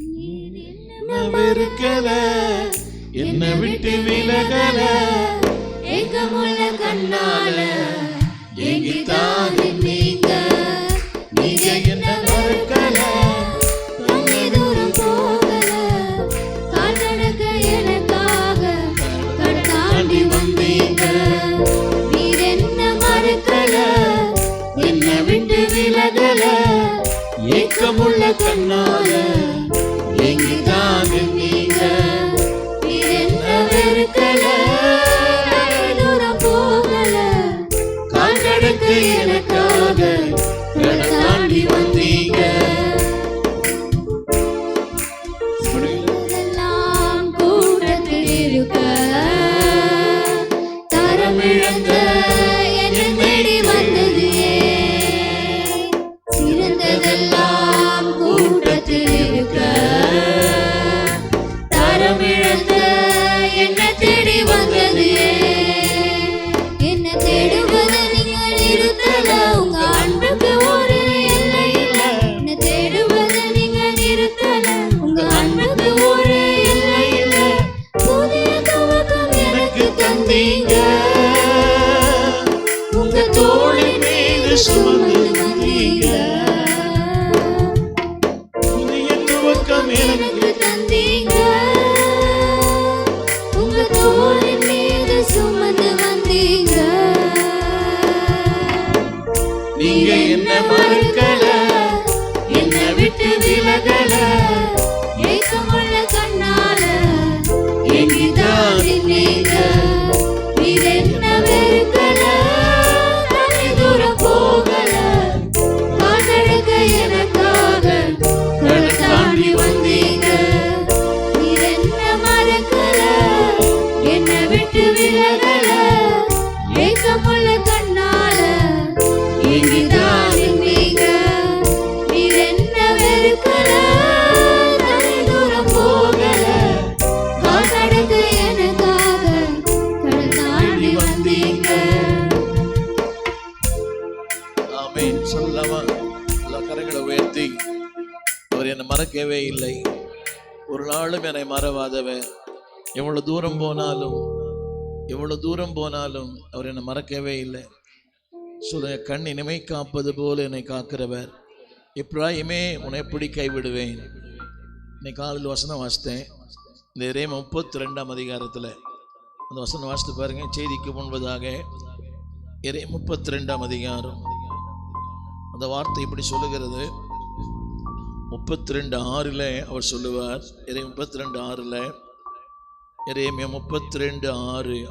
என்ன வெறுக்கல என்ன விட்டு விலகல. ஏக்கமுள்ள கண்ணால ஏங்கித்தான் நீங்க? நீங்க என்ன மறுக்கல? விட்டு விலகல. ஏக்கமுள்ள கண்ணால Yeah. சுமந்து வந்தீங்க புதிய துவக்கம் எனக்கு தந்தீங்க உங்க தோளின் மீது சுமந்து வந்தீங்க நீங்க என்ன மறுக்கல? என்ன விட்டு விலகல? மறக்கவே இல்லை. ஒரு நாளும் என்னை மறவாதவர் எவ்வளவு தூரம் போனாலும் எவ்வளவு தூரம் போனாலும் அவர் என்னை மறக்கவே இல்லை. சொல்ல கண் இனிமை காப்பது போல என்னை காக்கிறவர். இப்ராஹிமே உன்னை எப்படி கைவிடுவேன்? இன்னைக்கு காலையில் வசனம் வாசித்தேன். இந்த இதே முப்பத்தி ரெண்டாம் அதிகாரத்தில் அந்த வசனம் வாசித்து பாருங்க. செய்திக்கு முன்பதாக இறை முப்பத்தி ரெண்டாம் அதிகாரம். அந்த வார்த்தை இப்படி சொல்லுகிறது. முப்பத்தி ரெண்டு ஆறில் அவர் சொல்லுவார். இறை முப்பத்தி ரெண்டு ஆறில் இறையமே முப்பத்தி ரெண்டு ஆறு